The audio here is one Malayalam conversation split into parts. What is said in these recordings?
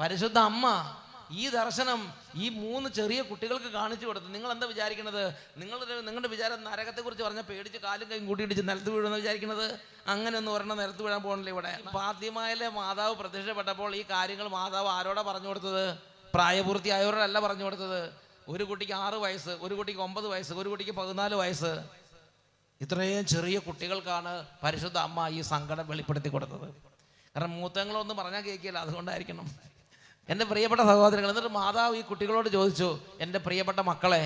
പരിശുദ്ധ അമ്മ ഈ ദർശനം ഈ മൂന്ന് ചെറിയ കുട്ടികൾക്ക് കാണിച്ചു കൊടുത്തു. നിങ്ങൾ എന്താ വിചാരിക്കുന്നത് നിങ്ങളുടെ നിങ്ങളുടെ വിചാരം നരകത്തെക്കുറിച്ച് പറഞ്ഞാൽ പേടിച്ച് കാലും കൈയും കൂട്ടിയിടിച്ച് നിലത്ത് വീഴുമെന്ന് വിചാരിക്കുന്നത് അങ്ങനെ ഒന്നും ഒരെണ്ണം നിലത്ത് വീഴാൻ പോകണില്ല ഇവിടെ. ആദ്യമായാലേ മാതാവ് പ്രത്യക്ഷപ്പെട്ടപ്പോൾ ഈ കാര്യങ്ങൾ മാതാവ് ആരോടാ പറഞ്ഞു കൊടുത്തത്? പ്രായപൂർത്തിയായവരോടല്ല പറഞ്ഞു കൊടുത്തത്. ഒരു കുട്ടിക്ക് ആറ് വയസ്സ് ഒരു കുട്ടിക്ക് ഒമ്പത് വയസ്സ് ഒരു കുട്ടിക്ക് പതിനാല് വയസ്സ്. ഇത്രയും ചെറിയ കുട്ടികൾക്കാണ് പരിശുദ്ധ അമ്മ ഈ സങ്കടം വെളിപ്പെടുത്തി കൊടുത്തത്. കാരണം മൂത്തങ്ങളൊന്നും പറഞ്ഞാൽ കേൾക്കില്ല അതുകൊണ്ടായിരിക്കണം. എന്റെ പ്രിയപ്പെട്ട സഹോദരങ്ങൾ എന്നിട്ട് മാതാവ് ഈ കുട്ടികളോട് ചോദിച്ചു എന്റെ പ്രിയപ്പെട്ട മക്കളെ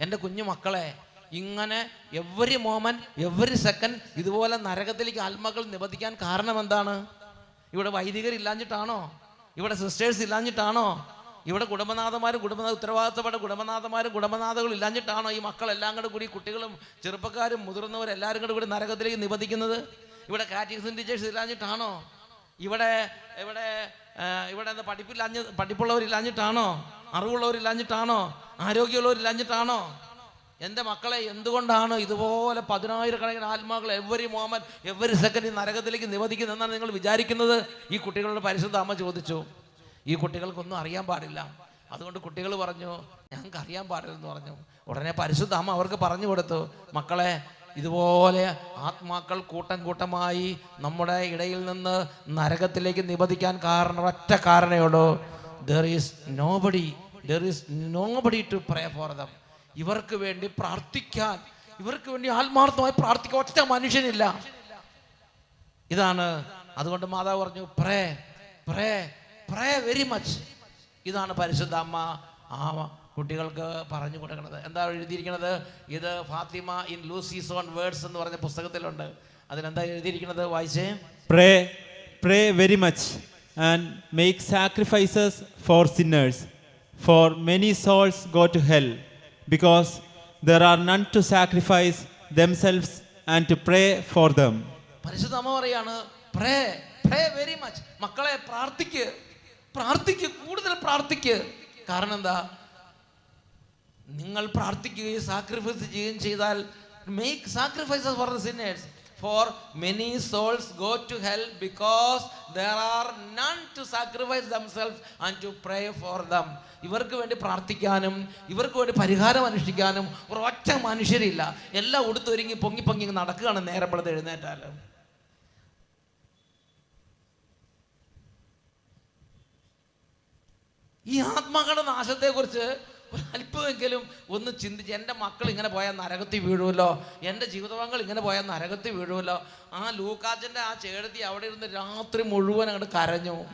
എന്റെ കുഞ്ഞു മക്കളെ ഇങ്ങനെ എവറി മോമെന്റ് എവറി സെക്കൻഡ് ഇതുപോലെ നരകത്തിലേക്ക് ആത്മകൾ നിബന്ധിക്കാൻ കാരണം എന്താണ്? ഇവിടെ വൈദികരില്ലാഞ്ഞിട്ടാണോ ഇവിടെ സിസ്റ്റേഴ്സ് ഇല്ലാഞ്ഞിട്ടാണോ? ഇവിടെ കുടുംബനാഥന്മാരും കുടുംബനാഥ ഉത്തരവാദിത്തപ്പെട്ട കുടുംബനാഥന്മാരും കുടുംബനാഥകളും ഇല്ലാഞ്ഞിട്ടാണോ ഈ മക്കളെല്ലാം കൂടെ കൂടി കുട്ടികളും ചെറുപ്പക്കാരും മുതിർന്നവരും എല്ലാവരും കൂടെ കൂടി നരകത്തിലേക്ക് നിബന്ധിക്കുന്നത്? ഇവിടെ കാറ്റഗറിസം ടീച്ചേഴ്സ് ഇല്ലാഞ്ഞിട്ടാണോ? ഇവിടെ ഇവിടെ ഇവിടെ പഠിപ്പില്ലാഞ്ഞ പഠിപ്പുള്ളവരില്ലാഞ്ഞിട്ടാണോ? അറിവുള്ളവരില്ലാഞ്ഞിട്ടാണോ? ആരോഗ്യമുള്ളവരില്ലാഞ്ഞിട്ടാണോ? എന്റെ മക്കളെ എന്തുകൊണ്ടാണ് ഇതുപോലെ പതിനായിരക്കണക്കിന് ആത്മാക്കൾ എവരി മോമൻ എവരി സെക്കൻഡ് നരകത്തിലേക്ക് നിവധിക്കുന്നതെന്നാണ് നിങ്ങൾ വിചാരിക്കുന്നത്? ഈ കുട്ടികളുടെ പരിശുദ്ധ അമ്മ ചോദിച്ചു. ഈ കുട്ടികൾക്കൊന്നും അറിയാൻ പാടില്ല. അതുകൊണ്ട് കുട്ടികൾ പറഞ്ഞു ഞങ്ങൾക്ക് അറിയാൻ പാടില്ലെന്ന് പറഞ്ഞു. ഉടനെ പരിശുദ്ധ അമ്മ അവർക്ക് പറഞ്ഞു കൊടുത്തു. മക്കളെ ഇതുപോലെ ആത്മാക്കൾ കൂട്ടം കൂട്ടമായി നമ്മുടെ ഇടയിൽ നിന്ന് നരകത്തിലേക്ക് നിബന്ധിക്കാൻ കാരണം ഒറ്റ കാരണയുള്ളൂ there is nobody there is nobody to pray for them ഇവർക്ക് വേണ്ടി പ്രാർത്ഥിക്കാൻ ഇവർക്ക് വേണ്ടി ആത്മാർത്ഥമായി പ്രാർത്ഥിക്കാൻ ഒറ്റ മനുഷ്യനില്ല. ഇതാണ് അതുകൊണ്ട് മാതാവ് പറഞ്ഞു pray pray pray very much ഇതാണ് പരിശുദ്ധ അമ്മ ആ കുട്ടികൾക്ക് പറഞ്ഞു കൊടുക്കുന്നത് എന്താ എഴുതിയിരിക്കുന്നത് ഇത് Fatima in Lucia's own words എന്ന് പറഞ്ഞ പുസ്തകത്തിലുണ്ട്. അതിലെന്താ എഴുതിയിരിക്കുന്നത് വായിച്ചേ. Pray pray very much and make sacrifices for sinners. For many souls go to hell, because there are none to sacrifice themselves and to pray for them പരിശുദ്ധ അമ്മ പറയാണ് പ്രേ പ്രേ വെരി മച്ച് മക്കളെ പ്രാർത്ഥിക്ക്. പ്രാർത്ഥിക്ക് കൂടുതൽ പ്രാർത്ഥിക്ക്. കാരണം എന്താ? നിങ്ങൾ പ്രാർത്ഥിക്കുകയും സാക്രിഫൈസ് ചെയ്യുകയും ചെയ്താൽ make sacrifices for the sinners for many souls go to hell because there are none to sacrifice themselves and to pray for them ഇവർക്ക് വേണ്ടി പ്രാർത്ഥിക്കാനും ഇവർക്ക് വേണ്ടി പരിഹാരം അനുഷ്ഠിക്കാനും ഒരൊറ്റ മനുഷ്യരില്ല. എല്ലാം ഉടുത്തൊരുങ്ങി പൊങ്ങി പൊങ്ങി നടക്കുകയാണ് നേരം പോലത്തെ എഴുന്നേറ്റാൽ. ഈ ആത്മാക്കളുടെ നാശത്തെക്കുറിച്ച് അല്പമെങ്കിലും ഒന്ന് ചിന്തിച്ച് എന്റെ മക്കൾ ഇങ്ങനെ പോയാൽ നരകത്തിൽ വീഴുമല്ലോ? എന്റെ ജീവിതപങ്കൾ ഇങ്ങനെ പോയാൽ നരകത്തിൽ വീഴുമല്ലോ? ആ ലൂക്കാച്ചന്റെ ആ ചേടത്തി അവിടെ ഇരുന്ന് രാത്രി മുഴുവൻ അങ്ങോട്ട് കരഞ്ഞു.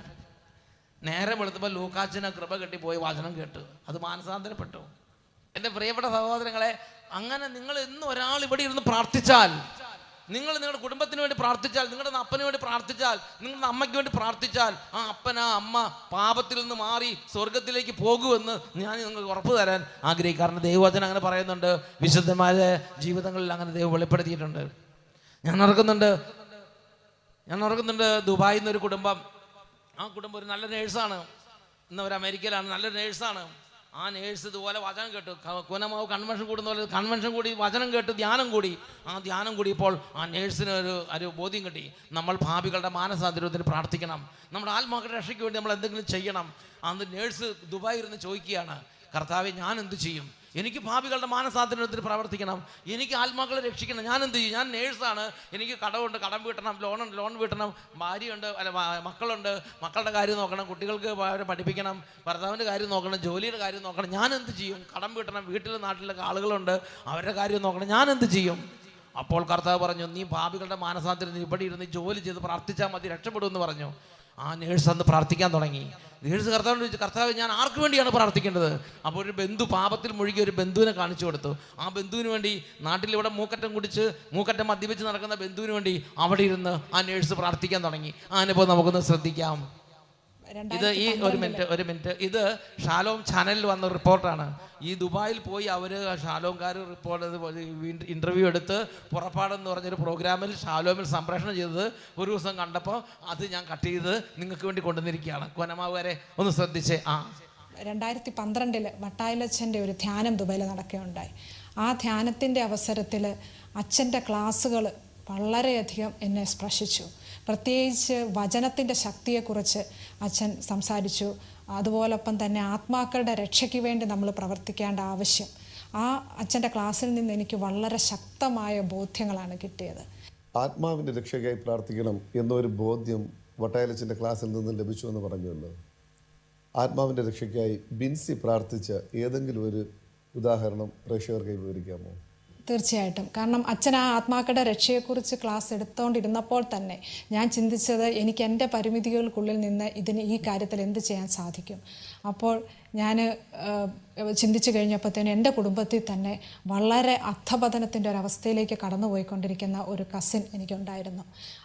നേരെ വെളുത്തപ്പോൾ ലൂക്കാച്ചനെ കൃപ കെട്ടി പോയി വചനം കേട്ടു. അത് മാനസാന്തരപ്പെട്ടു. എന്റെ പ്രിയപ്പെട്ട സഹോദരങ്ങളെ അങ്ങനെ നിങ്ങൾ ഇന്ന് ഒരാൾ ഇവിടെ ഇരുന്ന് പ്രാർത്ഥിച്ചാൽ നിങ്ങൾ നിങ്ങളുടെ കുടുംബത്തിന് വേണ്ടി പ്രാർത്ഥിച്ചാൽ നിങ്ങളുടെ അപ്പന് വേണ്ടി പ്രാർത്ഥിച്ചാൽ നിങ്ങളുടെ അമ്മയ്ക്ക് വേണ്ടി പ്രാർത്ഥിച്ചാൽ ആ അപ്പൻ ആ അമ്മ പാപത്തിൽ നിന്ന് മാറി സ്വർഗത്തിലേക്ക് പോകുമെന്ന് ഞാൻ നിങ്ങൾക്ക് ഉറപ്പ് തരാൻ ആഗ്രഹിക്കും കാരണം ദൈവവചനം അങ്ങനെ പറയുന്നുണ്ട്. വിശുദ്ധമായ ജീവിതങ്ങളിൽ അങ്ങനെ ദൈവം വെളിപ്പെടുത്തിയിട്ടുണ്ട്. ഞാൻ ഓർക്കുന്നുണ്ട് ഞാൻ ഓർക്കുന്നുണ്ട് ദുബായിൽ നിന്നൊരു കുടുംബം. ആ കുടുംബം ഒരു നല്ല നേഴ്സാണ് ഇന്ന് ഒരു അമേരിക്കയിലാണ്. നല്ല നേഴ്സാണ് ആ നേഴ്സ് ഇതുപോലെ വചനം കേട്ടു. കുനമാവ് കൺവെൻഷൻ കൂടുന്ന പോലെ കൺവെൻഷൻ കൂടി വചനം കേട്ടു ധ്യാനം കൂടി. ആ ധ്യാനം കൂടിയപ്പോൾ ആ നേഴ്സിന് ഒരു ഒരു ബോധ്യം കിട്ടി. നമ്മൾ ഭാവികളുടെ മാനസാന്തരത്തിന് പ്രാർത്ഥിക്കണം. നമ്മുടെ ആത്മാക്കളുടെ രക്ഷയ്ക്ക് വേണ്ടി നമ്മൾ എന്തെങ്കിലും ചെയ്യണം. അന്ന് നേഴ്സ് ദുബായിൽ ഇരുന്ന് ചോദിക്കുകയാണ് കർത്താവെ ഞാൻ എന്ത് ചെയ്യും? എനിക്ക് ഭാവികളുടെ മാനസാന്തരത്തിന് പ്രവർത്തിക്കണം. എനിക്ക് ആത്മാക്കളെ രക്ഷിക്കണം. ഞാൻ എന്ത് ചെയ്യും? ഞാൻ നേഴ്സാണ്. എനിക്ക് കടമുണ്ട് കടം വീട്ടണം. ലോണുണ്ട്. ലോൺ വീട്ടണം. ഭാര്യയുണ്ട്. അല്ല മക്കളുണ്ട്. മക്കളുടെ കാര്യം നോക്കണം. കുട്ടികൾക്ക് അവരെ പഠിപ്പിക്കണം. ഭർത്താവിന്റെ കാര്യം നോക്കണം. ജോലിയുടെ കാര്യം നോക്കണം. ഞാൻ എന്ത് ചെയ്യും? കടം വീട്ടണം. വീട്ടിലെ നാട്ടിലൊക്കെ ആളുകളുണ്ട്. അവരുടെ കാര്യം നോക്കണം. ഞാൻ എന്ത് ചെയ്യും? അപ്പോൾ കർത്താവ് പറഞ്ഞു നീ ഭാവികളുടെ മാനസാന്തരത്തിന് ഇവിടെ ഇരുന്ന് ജോലി ചെയ്ത് പ്രാർത്ഥിച്ചാൽ മതി. രക്ഷപ്പെടുമെന്ന് പറഞ്ഞു. ആ നേഴ്സ് അന്ന് പ്രാർത്ഥിക്കാൻ തുടങ്ങി. നേഴ്സ് ചോദിച്ചു കർത്താവ് ഞാൻ ആർക്ക് വേണ്ടിയാണ് പ്രാർത്ഥിക്കേണ്ടത്? അപ്പോൾ ഒരു ബന്ധു പാപത്തിൽ മുഴുകി ഒരു ബന്ധുവിനെ കാണിച്ചു കൊടുത്തു. ആ ബന്ധുവിന് വേണ്ടി നാട്ടിൽ ഇവിടെ മൂക്കറ്റം കുടിച്ച് മൂക്കറ്റം മദ്യപിച്ച് നടക്കുന്ന ബന്ധുവിന് വേണ്ടി അവിടെ ഇരുന്ന് ആ നേഴ്സ് പ്രാർത്ഥിക്കാൻ തുടങ്ങി. ആ അനുഭവം നമുക്കൊന്ന് ശ്രദ്ധിക്കാം. ഇത് ഈ ഒരു മിനിറ്റ് ഒരു മിനിറ്റ്. ഇത് ഷാലോം ചാനലിൽ വന്ന റിപ്പോർട്ടാണ്. ഈ ദുബായിൽ പോയി അവർ ഷാലോംകാർ റിപ്പോർട്ട് ഇന്റർവ്യൂ എടുത്ത് പുറപ്പാടെന്ന് പറഞ്ഞൊരു പ്രോഗ്രാമിൽ ഷാലോമിൽ സംപ്രേഷണം ചെയ്തത് ഒരു ദിവസം കണ്ടപ്പോൾ അത് ഞാൻ കട്ട് ചെയ്ത് നിങ്ങൾക്ക് വേണ്ടി കൊണ്ടുവന്നിരിക്കുകയാണ്. കൊനമാവുകാരെ ഒന്ന് ശ്രദ്ധിച്ചേ. ആ. രണ്ടായിരത്തി പന്ത്രണ്ടിൽ വട്ടായിലച്ഛന്റെ ഒരു ധ്യാനം ദുബായിൽ നടക്കുകയുണ്ടായി. ആ ധ്യാനത്തിന്റെ അവസരത്തിൽ അച്ഛന്റെ ക്ലാസ്സുകൾ വളരെയധികം എന്നെ സ്പർശിച്ചു. പ്രത്യേകിച്ച് വചനത്തിന്റെ ശക്തിയെക്കുറിച്ച് അച്ഛൻ സംസാരിച്ചു. അതുപോലൊപ്പം തന്നെ ആത്മാക്കളുടെ രക്ഷയ്ക്ക് വേണ്ടി നമ്മൾ പ്രവർത്തിക്കേണ്ട ആവശ്യം. ആ അച്ഛന്റെ ക്ലാസ്സിൽ നിന്ന് എനിക്ക് വളരെ ശക്തമായ ബോധ്യങ്ങളാണ് കിട്ടിയത്. ആത്മാവിന്റെ രക്ഷയ്ക്കായി പ്രാർത്ഥിക്കണം എന്നൊരു ബോധ്യം വട്ടായലച്ചന്റെ ക്ലാസ്സിൽ നിന്ന് ലഭിച്ചു എന്ന് പറഞ്ഞുവല്ലോ. ആത്മാവിന്റെ രക്ഷയ്ക്കായി ബിൻസി പ്രാർത്ഥിച്ച ഏതെങ്കിലും ഒരു ഉദാഹരണം പ്രേക്ഷകർക്ക് വിവരിക്കാമോ? തീർച്ചയായിട്ടും. കാരണം അച്ഛൻ ആ ആത്മാക്കളുടെ രക്ഷയെക്കുറിച്ച് ക്ലാസ് എടുത്തുകൊണ്ടിരുന്നപ്പോൾ തന്നെ ഞാൻ ചിന്തിച്ചത് എനിക്ക് എന്റെ പരിമിതികൾക്കുള്ളിൽ നിന്ന് ഇതിന് ഈ കാര്യത്തിൽ എന്ത് ചെയ്യാൻ സാധിക്കും. അപ്പോൾ ഞാൻ ചിന്തിച്ചു കഴിഞ്ഞപ്പോഴത്തേനും എന്റെ കുടുംബത്തിൽ തന്നെ വളരെ അധപതനത്തിന്റെ ഒരവസ്ഥയിലേക്ക് കടന്നുപോയിക്കൊണ്ടിരിക്കുന്ന ഒരു കസിൻ എനിക്കുണ്ടായിരുന്നു.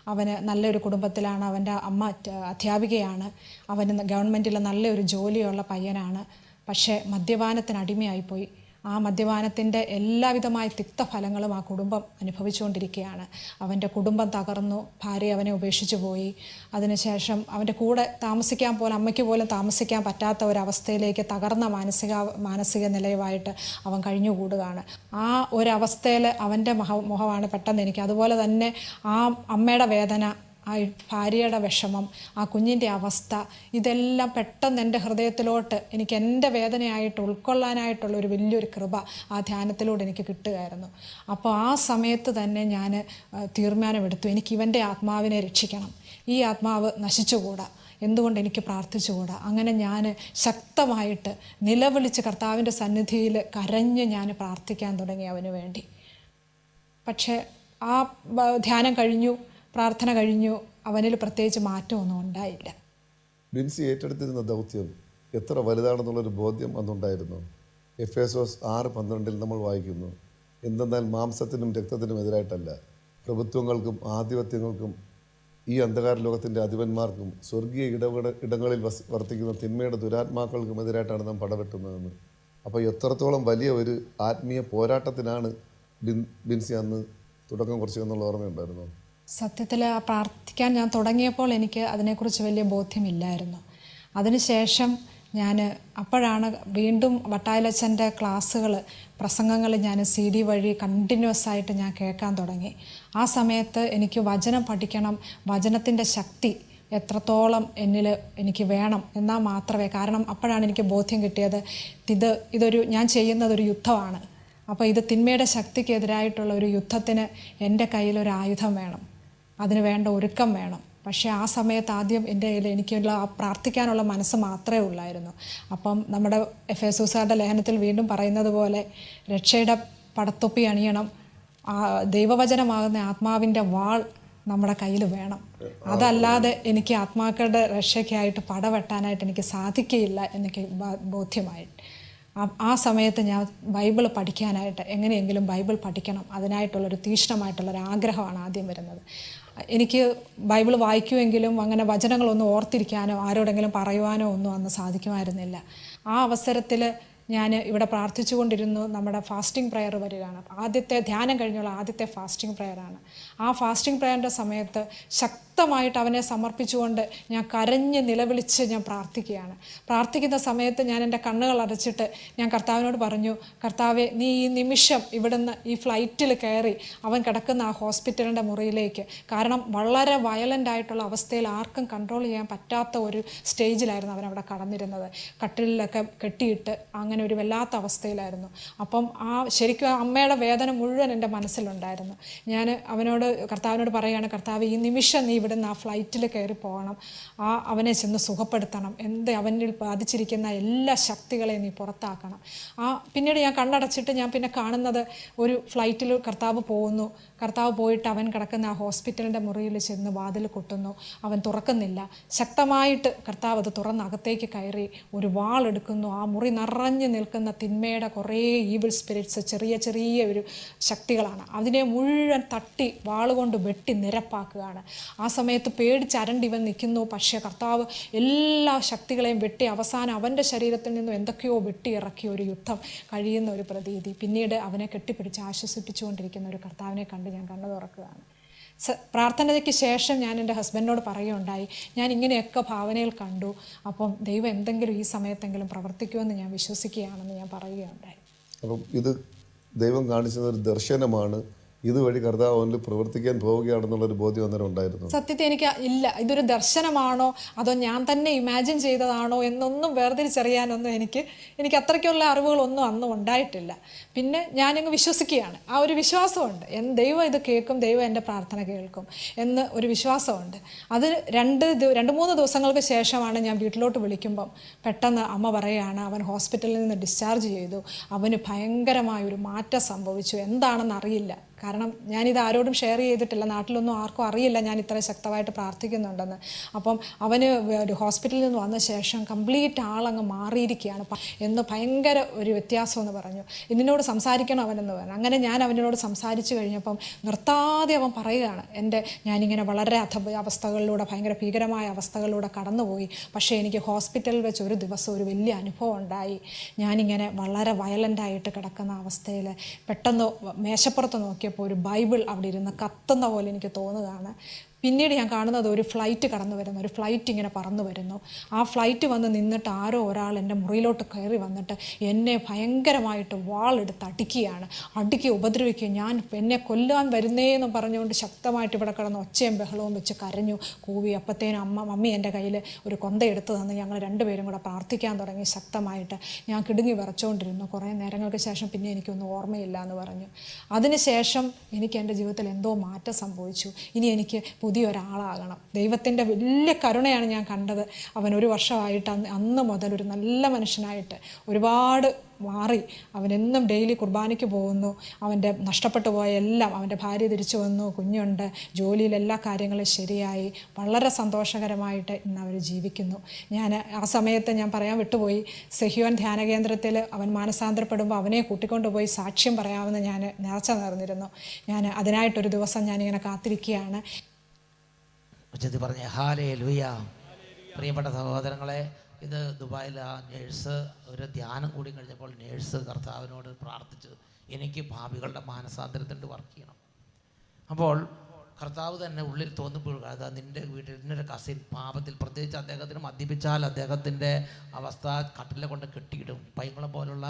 അവന് നല്ലൊരു കുടുംബത്തിലാണ്. അവന്റെ അമ്മ അധ്യ- അധ്യാപികയാണ്. അവന് ഗവൺമെന്റിലെ നല്ലൊരു ജോലിയുള്ള പയ്യനാണ്. പക്ഷേ മദ്യപാനത്തിന് അടിമയായിപ്പോയി ആ മദ്യപാനത്തിന്റെ എല്ലാവിധമായ തിക്തഫലങ്ങളും ആ കുടുംബം അനുഭവിച്ചുകൊണ്ടിരിക്കുകയാണ്. അവന്റെ കുടുംബം തകർന്നു ഭാര്യ അവനെ ഉപേക്ഷിച്ചു പോയി. അതിനുശേഷം അവന്റെ കൂടെ താമസിക്കാൻ പോലും അമ്മയ്ക്ക് പോലും താമസിക്കാൻ പറ്റാത്ത ഒരവസ്ഥയിലേക്ക് തകർന്ന മാനസിക മാനസിക നിലയുമായിട്ട് അവൻ കഴിഞ്ഞുകൂടുകയാണ്. ആ ഒരവസ്ഥയിൽ അവന്റെ മുഖമാണ് പെട്ടെന്ന് എനിക്ക്. അതുപോലെ തന്നെ ആ അമ്മയുടെ വേദന ആ ഭാര്യയുടെ വിഷമം ആ കുഞ്ഞിന്റെ അവസ്ഥ ഇതെല്ലാം പെട്ടെന്ന് എന്റെ ഹൃദയത്തിലോട്ട് എനിക്ക് എന്റെ വേദനയായിട്ട് ഉൾക്കൊള്ളാനായിട്ടുള്ള ഒരു വലിയൊരു കൃപ ആ ധ്യാനത്തിലൂടെ എനിക്ക് കിട്ടുകയായിരുന്നു. അപ്പോൾ ആ സമയത്ത് തന്നെ ഞാൻ തീരുമാനമെടുത്തു. എനിക്ക് ഇവന്റെ ആത്മാവിനെ രക്ഷിക്കണം. ഈ ആത്മാവ് നശിച്ചുകൂടാ. എന്തുകൊണ്ട് എനിക്ക് പ്രാർത്ഥിച്ചുകൂടാ? അങ്ങനെ ഞാൻ ശക്തമായിട്ട് നിലവിളിച്ച് കർത്താവിന്റെ സന്നിധിയിൽ കരഞ്ഞ് ഞാൻ പ്രാർത്ഥിക്കാൻ തുടങ്ങി അവന് വേണ്ടി. പക്ഷേ ആ ധ്യാനം കഴിഞ്ഞു. പ്രാർത്ഥന കഴിഞ്ഞു. അവനിൽ പ്രത്യേകിച്ച് മാറ്റമൊന്നും ഉണ്ടായില്ല. ബിൻസി ഏറ്റെടുത്തിരുന്ന ദൗത്യം എത്ര വലുതാണെന്നുള്ളൊരു ബോധ്യം അന്നുണ്ടായിരുന്നു. എഫ് എസോസ് ആറ് പന്ത്രണ്ടിൽ നമ്മൾ വായിക്കുന്നു. എന്തെന്നാൽ മാംസത്തിനും രക്തത്തിനും എതിരായിട്ടല്ല. പ്രഭുത്വങ്ങൾക്കും ആധിപത്യങ്ങൾക്കും ഈ അന്ധകാര ലോകത്തിന്റെ അധിപന്മാർക്കും സ്വർഗീയ ഇടപെട ഇടങ്ങളിൽ വസ് വർത്തിക്കുന്ന തിന്മയുടെ ദുരാത്മാക്കൾക്കും എതിരായിട്ടാണ് നാം പടവെട്ടുന്നതെന്ന്. അപ്പോൾ എത്രത്തോളം വലിയ ഒരു ആത്മീയ പോരാട്ടത്തിനാണ് ബിൻ ബിൻസി അന്ന് തുടക്കം കുറിച്ചതെന്നുള്ള ഓർമ്മയുണ്ടായിരുന്നു? സത്യത്തിൽ ആ പ്രാർത്ഥിക്കാൻ ഞാൻ തുടങ്ങിയപ്പോൾ എനിക്ക് അതിനെക്കുറിച്ച് വലിയ ബോധ്യമില്ലായിരുന്നു. അതിനുശേഷം ഞാൻ അപ്പോഴാണ് വീണ്ടും വട്ടായലച്ചന്റെ ക്ലാസ്സുകൾ പ്രസംഗങ്ങൾ ഞാൻ സി ഡി വഴി കണ്ടിന്യൂസ് ആയിട്ട് ഞാൻ കേൾക്കാൻ തുടങ്ങി. ആ സമയത്ത് എനിക്ക് വചനം പഠിക്കണം വചനത്തിന്റെ ശക്തി എത്രത്തോളം എന്നിൽ എനിക്ക് വേണം എന്നാൽ മാത്രമേ കാരണം അപ്പോഴാണ് എനിക്ക് ബോധ്യം കിട്ടിയത് ഇത് ഇതൊരു ഞാൻ ചെയ്യുന്നതൊരു യുദ്ധമാണ്. അപ്പോൾ ഇത് തിന്മയുടെ ശക്തിക്കെതിരായിട്ടുള്ള ഒരു യുദ്ധത്തിന് എന്റെ കയ്യിൽ ഒരു ആയുധം വേണം. അതിന് വേണ്ട ഒരുക്കം വേണം. പക്ഷേ ആ സമയത്ത് ആദ്യം എന്റെ കയ്യിൽ എനിക്കുള്ള പ്രാർത്ഥിക്കാനുള്ള മനസ്സ് മാത്രമേ ഉള്ളായിരുന്നു. അപ്പം നമ്മുടെ എഫ് എസ് സാറിന്റെ ലേഖനത്തിൽ വീണ്ടും പറയുന്നത് പോലെ രക്ഷയുടെ പടത്തൊപ്പി അണിയണം. ദൈവവചനമാകുന്ന ആത്മാവിന്റെ വാൾ നമ്മുടെ കയ്യിൽ വേണം. അതല്ലാതെ എനിക്ക് ആത്മാക്കളുടെ രക്ഷയ്ക്കായിട്ട് പടവെട്ടാനായിട്ട് എനിക്ക് സാധിക്കുകയില്ല എനിക്ക് ബോധ്യമായി. ആ സമയത്ത് ഞാൻ ബൈബിൾ പഠിക്കാനായിട്ട് എങ്ങനെയെങ്കിലും ബൈബിൾ പഠിക്കണം. അതിനായിട്ടുള്ളൊരു തീക്ഷ്ണമായിട്ടുള്ളൊരു ആഗ്രഹമാണ് ആദ്യം വരുന്നത്. എനിക്ക് ബൈബിൾ വായിക്കുമെങ്കിലും അങ്ങനെ വചനങ്ങളൊന്നും ഓർത്തിരിക്കാനോ ആരോടെങ്കിലും പറയുവാനോ ഒന്നും അന്ന് സാധിക്കുമായിരുന്നില്ല. ആ അവസരത്തിൽ ഞാൻ ഇവിടെ പ്രാർത്ഥിച്ചുകൊണ്ടിരുന്നു നമ്മുടെ ഫാസ്റ്റിംഗ് പ്രെയർ വരികയാണ്. ആദ്യത്തെ ധ്യാനം കഴിഞ്ഞുള്ള ആദ്യത്തെ ഫാസ്റ്റിംഗ് പ്രെയറാണ്. ആ ഫാസ്റ്റിംഗ് പ്രെയറിന്റെ സമയത്ത് ശക്തമായിട്ട് അവനെ സമർപ്പിച്ചുകൊണ്ട് ഞാൻ കരഞ്ഞ് നിലവിളിച്ച് ഞാൻ പ്രാർത്ഥിക്കുകയാണ്. പ്രാർത്ഥിക്കുന്ന സമയത്ത് ഞാൻ എന്റെ കണ്ണുകൾ അടച്ചിട്ട് ഞാൻ കർത്താവിനോട് പറഞ്ഞു കർത്താവെ നീ ഈ നിമിഷം ഇവിടുന്ന് ഈ ഫ്ലൈറ്റിൽ കയറി അവൻ കിടക്കുന്ന ആ ഹോസ്പിറ്റലിന്റെ മുറിയിലേക്ക്. കാരണം വളരെ വയലന്റ് ആയിട്ടുള്ള അവസ്ഥയിൽ ആർക്കും കൺട്രോൾ ചെയ്യാൻ പറ്റാത്ത ഒരു സ്റ്റേജിലായിരുന്നു അവൻ അവിടെ കടന്നിരുന്നത്. കട്ടിലിലൊക്കെ കെട്ടിയിട്ട് അങ്ങനെ ഒരു വല്ലാത്ത അവസ്ഥയിലായിരുന്നു. അപ്പം ആ ശരിക്കും ആ അമ്മയുടെ വേദന മുഴുവൻ എന്റെ മനസ്സിലുണ്ടായിരുന്നു. ഞാൻ അവനോട് കർത്താവിനോട് പറയുകയാണ് കർത്താവ് ഈ നിമിഷം നീ ഇവിടുന്ന് ആ ഫ്ലൈറ്റിൽ കയറി പോകണം. ആ അവനെ ചെന്ന് സുഖപ്പെടുത്തണം. എന്ത് അവനിൽ ബാധിച്ചിരിക്കുന്ന എല്ലാ ശക്തികളെയും നീ പുറത്താക്കണം. ആ പിന്നീട് ഞാൻ കണ്ണടച്ചിട്ട് ഞാൻ പിന്നെ കാണുന്നത് ഒരു ഫ്ലൈറ്റിൽ കർത്താവ് പോകുന്നു. കർത്താവ് പോയിട്ട് അവൻ കിടക്കുന്ന ആ ഹോസ്പിറ്റലിന്റെ മുറിയിൽ ചെന്ന് വാതിൽ കൊട്ടുന്നു. അവൻ തുറക്കുന്നില്ല. ശക്തമായിട്ട് കർത്താവ് അത് തുറന്ന് അകത്തേക്ക് കയറി ഒരു വാളെടുക്കുന്നു ആ മുറി നിറഞ്ഞു നിൽക്കുന്ന തിന്മയുടെ കുറേ ഈവിൾ സ്പിരിറ്റ്സ് ചെറിയ ചെറിയ ഒരു ശക്തികളാണ്. അതിനെ മുഴുവൻ തട്ടി വാളുകൊണ്ട് വെട്ടി നിരപ്പാക്കുകയാണ്. ആ സമയത്ത് പേടിച്ചരണ്ട് ഇവൻ നിൽക്കുന്നു. പക്ഷേ കർത്താവ് എല്ലാ ശക്തികളെയും വെട്ടി അവസാനം അവന്റെ ശരീരത്തിൽ നിന്നും എന്തൊക്കെയോ വെട്ടി ഇറക്കിയ ഒരു യുദ്ധം കഴിയുന്ന ഒരു പ്രതീതി. പിന്നീട് അവനെ കെട്ടിപ്പിടിച്ച് ആശ്വസിപ്പിച്ചുകൊണ്ടിരിക്കുന്ന ഒരു കർത്താവിനെ കണ്ട് ഞാൻ കണ്ണു തുറക്കുകയാണ്. പ്രാർത്ഥനയ്ക്ക് ശേഷം ഞാൻ എന്റെ ഹസ്ബൻഡിനോട് പറയുകയുണ്ടായി ഞാൻ ഇങ്ങനെയൊക്കെ ഭാവനയിൽ കണ്ടു. അപ്പം ദൈവം എന്തെങ്കിലും ഈ സമയത്തെങ്കിലും പ്രവർത്തിക്കുമെന്ന് ഞാൻ വിശ്വസിക്കുകയാണെന്ന് ഞാൻ പറയുകയുണ്ടായി. അപ്പം ഇത് ദൈവം കാണിച്ചത് ഒരു ദർശനമാണ്. ഇതുവഴി കർത്താവ് അവനിൽ പ്രവർത്തിക്കാൻ പോവുകയാണെന്നുള്ളൊരു ബോധ്യം അന്നേരം ഉണ്ടായിരുന്നു. സത്യത്തെ എനിക്ക് ഇല്ല. ഇതൊരു ദർശനമാണോ? അതോ ഞാൻ തന്നെ ഇമാജിൻ ചെയ്തതാണോ? എന്നൊന്നും വേർതിരിച്ചറിയാനൊന്നും എനിക്ക് എനിക്ക് അത്രയ്ക്കുള്ള അറിവുകളൊന്നും അന്നും ഉണ്ടായിട്ടില്ല. പിന്നെ ഞാനങ്ങ് വിശ്വസിക്കുകയാണ്. ആ ഒരു വിശ്വാസമുണ്ട്. എൻ ദൈവം ഇത് കേൾക്കും ദൈവം എന്റെ പ്രാർത്ഥന കേൾക്കും എന്ന് ഒരു വിശ്വാസമുണ്ട്. അത് രണ്ട് രണ്ട് മൂന്ന് ദിവസങ്ങൾക്ക് ശേഷമാണ് ഞാൻ വീട്ടിലോട്ട് വിളിക്കുമ്പം പെട്ടെന്ന് അമ്മ പറയുകയാണ് അവൻ ഹോസ്പിറ്റലിൽ നിന്ന് ഡിസ്ചാർജ് ചെയ്തു. അവന് ഭയങ്കരമായൊരു മാറ്റം സംഭവിച്ചു. എന്താണെന്ന് അറിയില്ല. കാരണം ഞാനിത് ആരോടും ഷെയർ ചെയ്തിട്ടില്ല. നാട്ടിലൊന്നും ആർക്കും അറിയില്ല ഞാൻ ഇത്ര ശക്തമായിട്ട് പ്രാർത്ഥിക്കുന്നുണ്ടെന്ന്. അപ്പം അവന് ഒരു ഹോസ്പിറ്റലിൽ നിന്ന് വന്ന ശേഷം കംപ്ലീറ്റ് ആളങ്ങ് മാറിയിരിക്കുകയാണ്. എന്ന് ഭയങ്കര ഒരു വ്യത്യാസം എന്ന് പറഞ്ഞു. ഇതിനോട് സംസാരിക്കണം അവനെന്ന് പറഞ്ഞു. അങ്ങനെ ഞാൻ അവനോട് സംസാരിച്ചു കഴിഞ്ഞപ്പം നിർത്താതെ അവൻ പറയുകയാണ്. എന്റെ ഞാനിങ്ങനെ വളരെ അധ അവസ്ഥകളിലൂടെ ഭയങ്കര ഭീകരമായ അവസ്ഥകളിലൂടെ കടന്നുപോയി. പക്ഷേ എനിക്ക് ഹോസ്പിറ്റലിൽ വെച്ച് ഒരു ദിവസം ഒരു വലിയ അനുഭവം ഉണ്ടായി. ഞാനിങ്ങനെ വളരെ വയലന്റായിട്ട് കിടക്കുന്ന അവസ്ഥയിൽ പെട്ടെന്ന് മേശപ്പുറത്ത് നോക്കിയപ്പോൾ ഒരു ബൈബിൾ അവിടെ ഇരുന്ന് കത്തുന്ന പോലെ എനിക്ക് തോന്നുകയാണ്. പിന്നീട് ഞാൻ കാണുന്നത് ഒരു ഫ്ലൈറ്റ് കടന്നു വരുന്നു ഒരു ഫ്ലൈറ്റ് ഇങ്ങനെ പറന്നു വരുന്നു. ആ ഫ്ലൈറ്റ് വന്ന് നിന്നിട്ട് ആരോ ഒരാൾ എന്റെ മുറിയിലോട്ട് കയറി വന്നിട്ട് എന്നെ ഭയങ്കരമായിട്ട് വാളെടുത്ത് അടിക്കുകയാണ്. അടിക്കുക ഉപദ്രവിക്കുക. ഞാൻ എന്നെ കൊല്ലാൻ വരുന്നേ എന്ന് പറഞ്ഞുകൊണ്ട് ശക്തമായിട്ട് ഇവിടെ കിടന്ന് ഒച്ചയും ബഹളവും വെച്ച് കരഞ്ഞു. കൂവി അപ്പത്തേനും അമ്മ മമ്മി എന്റെ കയ്യിൽ ഒരു കൊന്ത എടുത്തു തന്ന് ഞങ്ങൾ രണ്ടുപേരും കൂടെ പ്രാർത്ഥിക്കാൻ തുടങ്ങി ശക്തമായിട്ട്. ഞാൻ കിടുങ്ങി വിറച്ചുകൊണ്ടിരുന്നു കുറേ നേരങ്ങൾക്ക് ശേഷം പിന്നെ എനിക്കൊന്നും ഓർമ്മയില്ല എന്ന് പറഞ്ഞു അതിനുശേഷം എനിക്ക് എന്റെ ജീവിതത്തിൽ എന്തോ മാറ്റം സംഭവിച്ചു. ഇനി എനിക്ക് പുതിയൊരാളാകണം. ദൈവത്തിന്റെ വലിയ കരുണയാണ് ഞാൻ കണ്ടത്. അവൻ ഒരു വർഷമായിട്ട് അന്ന് അന്ന് മുതൽ ഒരു നല്ല മനുഷ്യനായിട്ട് ഒരുപാട് മാറി. അവനെന്നും ഡെയിലി കുർബാനയ്ക്ക് പോകുന്നു. അവന്റെ നഷ്ടപ്പെട്ടു പോയ എല്ലാം അവന്റെ ഭാര്യ തിരിച്ചു വന്നു കുഞ്ഞുണ്ട്. ജോലിയിൽ എല്ലാ കാര്യങ്ങളും ശരിയായി. വളരെ സന്തോഷകരമായിട്ട് ഇന്ന് അവർ ജീവിക്കുന്നു. ഞാൻ ആ സമയത്ത് ഞാൻ പറയാൻ വിട്ടുപോയി. സെഹ്യോൻ ധ്യാന കേന്ദ്രത്തിൽ അവൻ മാനസാന്തരപ്പെടുമ്പോൾ അവനെ കൂട്ടിക്കൊണ്ടുപോയി സാക്ഷ്യം പറയാമെന്ന് ഞാൻ നേർച്ച നേർന്നിരുന്നു. ഞാൻ അതിനായിട്ടൊരു ദിവസം ഞാനിങ്ങനെ കാത്തിരിക്കുകയാണ്. ഉച്ചത്തിൽ പറഞ്ഞ ഹാലേ ലുയ പ്രിയപ്പെട്ട സഹോദരങ്ങളെ ഇത് ദുബായിൽ ആ നേഴ്സ് ഒരു ധ്യാനം കൂടി കഴിഞ്ഞപ്പോൾ നേഴ്സ് കർത്താവിനോട് പ്രാർത്ഥിച്ചു എനിക്ക് ഭാവികളുടെ മാനസാന്തരത്തിന്റെ വർക്ക് ചെയ്യണം. അപ്പോൾ കർത്താവ് തന്നെ ഉള്ളിൽ തോന്നിപ്പോഴുക അതാ നിന്റെ വീട്ടിൽ നിന്നൊരു കസിൻ പാപത്തിൽ പ്രത്യേകിച്ച് അദ്ദേഹത്തിന് മദ്യപിച്ചാൽ അദ്ദേഹത്തിന്റെ അവസ്ഥ കട്ടിലെ കൊണ്ട് കെട്ടിയിടും. പൈങ്കുളം പോലുള്ള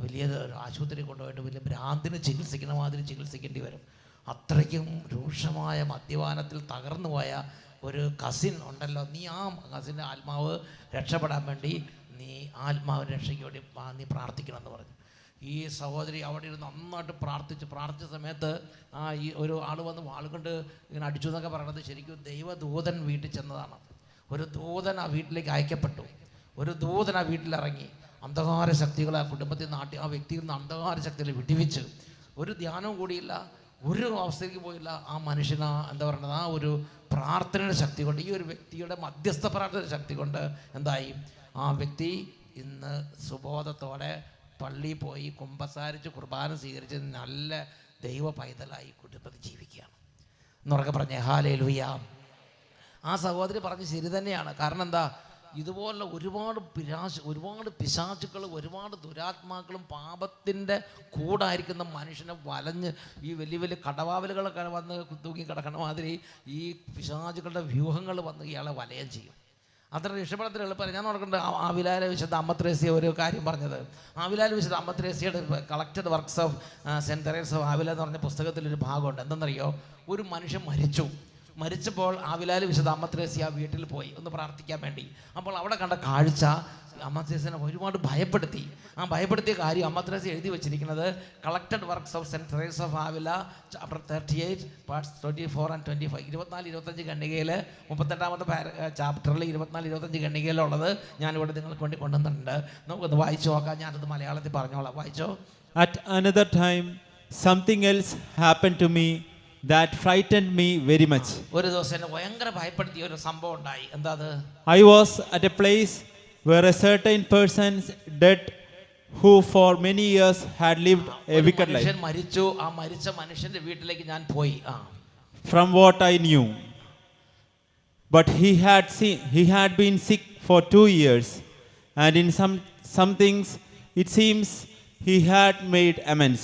വലിയ ആശുപത്രി കൊണ്ടുപോയിട്ട് വലിയ ഭ്രാന്തിന് ചികിത്സിക്കുന്ന മാതിരി ചികിത്സിക്കേണ്ടി വരും. അത്രയ്ക്കും രൂക്ഷമായ മദ്യപാനത്തിൽ തകർന്നു പോയ ഒരു കസിൻ ഉണ്ടല്ലോ. നീ ആ കസിന്റെ ആത്മാവ് രക്ഷപ്പെടാൻ വേണ്ടി നീ ആത്മാവ് രക്ഷയ്ക്ക് വേണ്ടി നീ പ്രാർത്ഥിക്കണം എന്ന് പറഞ്ഞു. ഈ സഹോദരി അവിടെ ഇരുന്ന് നന്നായിട്ട് പ്രാർത്ഥിച്ച് പ്രാർത്ഥിച്ച സമയത്ത് ആ ഈ ഒരു ആൾ വന്ന് വാളുകൊണ്ട് ഇങ്ങനെ അടിച്ചു എന്നൊക്കെ പറയണത് ശരിക്കും ദൈവദൂതൻ വീട്ടിൽ ചെന്നതാണ്. ഒരു ദൂതൻ ആ വീട്ടിലേക്ക് അയക്കപ്പെട്ടു. ഒരു ദൂതൻ ആ വീട്ടിലിറങ്ങി. അന്ധകാര ശക്തികളെ ആ കുടുംബത്തിൽ നാട്ടി ആ വ്യക്തിയിൽ നിന്ന് അന്ധകാര ശക്തികളെ വിടിവിച്ച്. ഒരു ധ്യാനവും കൂടിയില്ല. ഒരു അവസ്ഥയ്ക്ക് പോയില്ല. ആ മനുഷ്യന് എന്താ പറയുന്നത് ആ ഒരു പ്രാർത്ഥനയുടെ ശക്തി കൊണ്ട് ഈ ഒരു വ്യക്തിയുടെ മധ്യസ്ഥ പ്രാർത്ഥനയുടെ ശക്തി കൊണ്ട് എന്തായി? ആ വ്യക്തി ഇന്ന് സുബോധത്തോടെ പള്ളിയിൽ പോയി കുമ്പസാരിച്ച് കുർബാന സ്വീകരിച്ച് നല്ല ദൈവ പൈതലായി കുടുംബത്തിൽ ജീവിക്കുകയാണ്. എന്നുറക്കെ പറഞ്ഞേ ഹാലേ ലുയാം ആ സഹോദരി പറഞ്ഞ് ശരി തന്നെയാണ്. കാരണം എന്താ? ഇതുപോലുള്ള ഒരുപാട് പിശാച് ഒരുപാട് പിശാചുക്കളും ഒരുപാട് ദുരാത്മാക്കളും പാപത്തിന്റെ കൂടായിരിക്കുന്ന മനുഷ്യനെ വലഞ്ഞ് ഈ വലിയ വലിയ കടവാവലുകളൊക്കെ വന്ന് തൂങ്ങി കിടക്കണ മാതിരി ഈ പിശാചുക്കളുടെ വ്യൂഹങ്ങൾ വന്ന് ഇയാളെ വലയം ചെയ്യും. അത്ര രക്ഷപ്പെടത്തിന് എളുപ്പമല്ല ഞാൻ ഓർക്കുന്നുണ്ട് ആവിലാല വിശുദ്ധ അമ്മത്രേസ്യ ഒരു കാര്യം പറഞ്ഞത്. ആവിലാല വിശുദ്ധ അമ്മത്രേസ്യയുടെ collected works of Saint Teresa of Avila എന്ന് പറഞ്ഞ പുസ്തകത്തിലൊരു ഭാഗമുണ്ട്. എന്തെന്നറിയോ? ഒരു മനുഷ്യൻ മരിച്ചു. മരിച്ചപ്പോൾ ആവിലാൽ വിശുദ്ധ ആ വീട്ടിൽ പോയി ഒന്ന് പ്രാർത്ഥിക്കാൻ വേണ്ടി. അപ്പോൾ അവിടെ കണ്ട കാഴ്ച അമ്മത്രേസിനെ ഒരുപാട് ഭയപ്പെടുത്തി. ആ ഭയപ്പെടുത്തിയ കാര്യം അമ്മത്രേസി എഴുതി വെച്ചിരിക്കുന്നത് collected works of Saint Teresa of Avila chapter thirty eight parts twenty four and twenty five ഇരുപത്തിനാല് ഇരുപത്തഞ്ച് ഖണ്ഡികയിൽ മുപ്പത്തെട്ടാമത്തെ ചാപ്റ്ററിൽ ഇരുപത്തിനാല് ഇരുപത്തഞ്ച് ഖണ്ഡികയിലുള്ളത് ഞാനിവിടെ നിങ്ങൾക്ക് വേണ്ടി കൊണ്ടുവന്നിട്ടുണ്ട്. നമുക്കത് വായിച്ചു നോക്കാം. ഞാനത് മലയാളത്തിൽ പറഞ്ഞോളാം. വായിച്ചോ? At another time something else happen to me. that frightened me very much. ഒരു ദിവസം എന്നെ ഭയങ്കര ഭയപ്പെടുത്തിയ ഒരു സംഭവം ഉണ്ടായി എന്താ അത് I was at a place where a certain person dead who for many years had lived a ഒരു wicked life. മനുഷ്യൻ മരിച്ചു ആ മരിച്ച മനുഷ്യന്റെ വീട്ടിലേക്ക് ഞാൻ പോയി ആ From what I knew. But he had seen he had been sick for two years, and in some some things it seems he had made amends.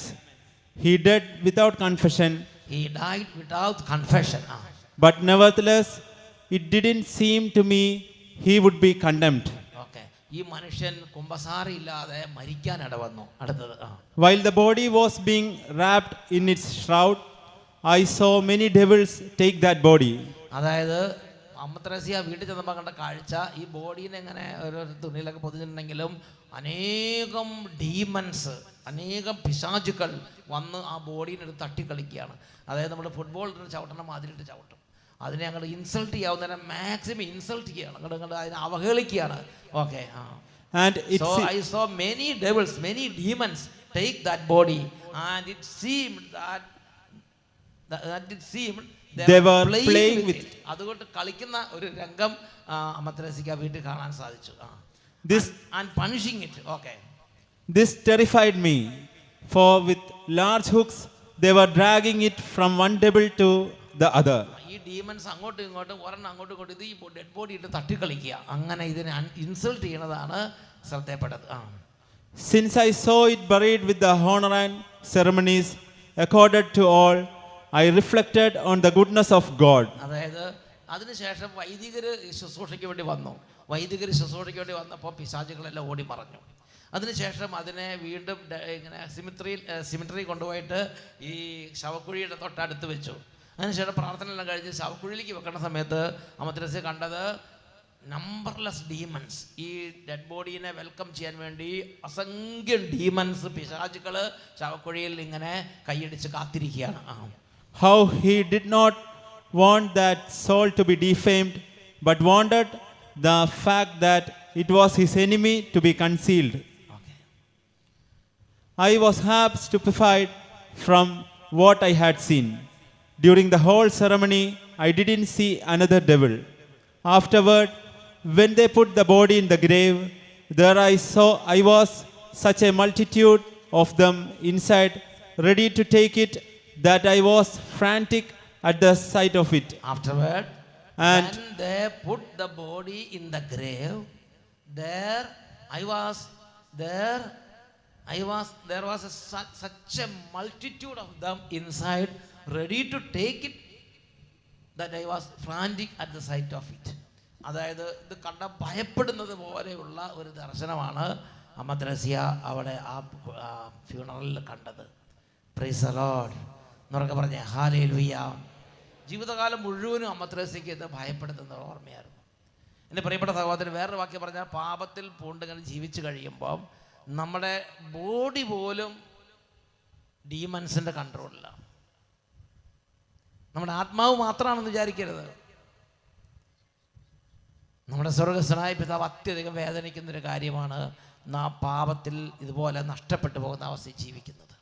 He died without confession, he died without confession but nevertheless it didn't seem to me he would be condemned. okay ഈ മനുഷ്യൻ കുമ്പസാര ഇല്ലാതെ മരിക്കാൻ ഇടവന്നു അടുത്തത് While the body was being wrapped in its shroud, I saw many devils take that body. അതായത് അമ്മത്രേസ്യ വീട്ടിൽ ചെന്നപ്പോൾ കണ്ട കാഴ്ച ഈ ബോഡീനെ ഇങ്ങനെ ഒരു തുണിയിലൊക്കെ പൊതിഞ്ഞിട്ടുണ്ടെങ്കിലും അനേകം ഡീമൻസ് അനേകം പിശാചുക്കൾ വന്ന് ആ ബോഡീനെ തട്ടി തട്ടിക്കളിക്കുകയാണ്. അതായത് നമ്മൾ ഫുട്ബോളിന് ചവിട്ടണം അതിലിട്ട് ചവിട്ടും. അതിനെ അങ്ങോട്ട് ഇൻസൾട്ട് ചെയ്യാവുന്നതിനെ മാക്സിമം ഇൻസൾട്ട് ചെയ്യണം. അങ്ങോട്ട് അങ്ങോട്ട് അതിനെ അവഹേളിക്കുകയാണ്. ഓക്കെ ആ. And so I saw I saw many devils, many demons take that body, and it seemed that that that it seemed They were playing with it. അതുകൊണ്ട് കളിക്കുന്ന ഒരു രംഗം അമത്രസിക്ക വീട്ടിൽ കാണാൻ സാധിച്ചു. This- and punishing it okay this terrified me, for with large hooks they were dragging it from one devil to the other. ഈ ഡീമൻസ് അങ്ങോട്ടും ഇങ്ങോട്ടും ഒരെണ്ണം അങ്ങോട്ടും ഇങ്ങോട്ടും ഇത് ഈ ഡെഡ് ബോഡി ഇട്ട് തട്ടിക്കളിക്കുക അങ്ങനെ ഇതിനെ ഇൻസൾട്ട് ചെയ്യണതാണ് ശ്രദ്ധയപ്പെട്ടത് ആ Since I saw it buried with the honor and ceremonies accorded to all, I reflected on the goodness of God. അതായത് അതിനുശേഷം വൈദികർ ശുശ്രൂഷയ്ക്ക് വേണ്ടി വന്നു വൈദികർ ശുശ്രൂഷയ്ക്ക് വേണ്ടി വന്നപ്പോൾ പിശാചുകളെല്ലാം ഓടി മറഞ്ഞു അതിനുശേഷം അതിനെ വീണ്ടും ഇങ്ങനെ സിമിട്രിയിൽ സിമിട്രി കൊണ്ടുപോയിട്ട് ഈ ശവക്കുഴിയുടെ തൊട്ടടുത്ത് വെച്ചു. അതിനുശേഷം പ്രാർത്ഥന എല്ലാം കഴിഞ്ഞ് ശവക്കുഴിയിലേക്ക് വെക്കുന്ന സമയത്ത് അമദ്രസ് കണ്ടത് നമ്പർലെസ് ഡീമൻസ് ഈ ഡെഡ് ബോഡീനെ വെൽക്കം ചെയ്യാൻ വേണ്ടി അസംഖ്യം ഡീമൻസ് പിശാചുക്കൾ ശവക്കുഴിയിൽ ഇങ്ങനെ കൈയടിച്ച് കാത്തിരിക്കുകയാണ്. How he did not want that soul to be defamed, but wanted the fact that it was his enemy to be concealed. I was half stupefied from what I had seen. During the whole ceremony, I didn't see another devil. Afterward, when they put the body in the grave, there I saw I was such a multitude of them inside, ready to take it, that I was frantic at the sight of it. Afterward, and when they put the body in the grave, there I was there I was there was a such a multitude of them inside ready to take it that I was frantic at the sight of it. അതായത് ഇത് കണ്ട ഭയപ്പെടുന്നത് പോലെയുള്ള ഒരു ദർശനമാണ് അമ്മദ്രസിയ അവിടെ ആ ഫ്യൂണറലിൽ കണ്ടത്. പ്രൈസ് അലോഡ് എന്നൊക്കെ പറഞ്ഞ ഹാലേ ലുയ്യ ജീവിതകാലം മുഴുവനും അമ്മദ്രസിക്ക് ഇത് ഭയപ്പെടുത്തുന്ന ഓർമ്മയായിരുന്നു. എന്റെ പ്രിയപ്പെട്ട സഹോദരൻ വേറൊരു വാക്യം പറഞ്ഞാൽ പാപത്തിൽ പൂണ്ടിങ്ങനെ ജീവിച്ചു കഴിയുമ്പം നമ്മുടെ ബോഡി പോലും ഡീമൻസിന്റെ കൺട്രോളിലാണ് നമ്മുടെ ആത്മാവ് മാത്രമാണെന്ന് വിചാരിക്കരുത്. നമ്മുടെ സ്വർഗസ്വനായ പിതാവ് അത്യധികം വേദനിക്കുന്നൊരു കാര്യമാണ് നാം പാപത്തിൽ ഇതുപോലെ നഷ്ടപ്പെട്ടു പോകുന്ന അവസ്ഥയിൽ ജീവിക്കുന്നത്.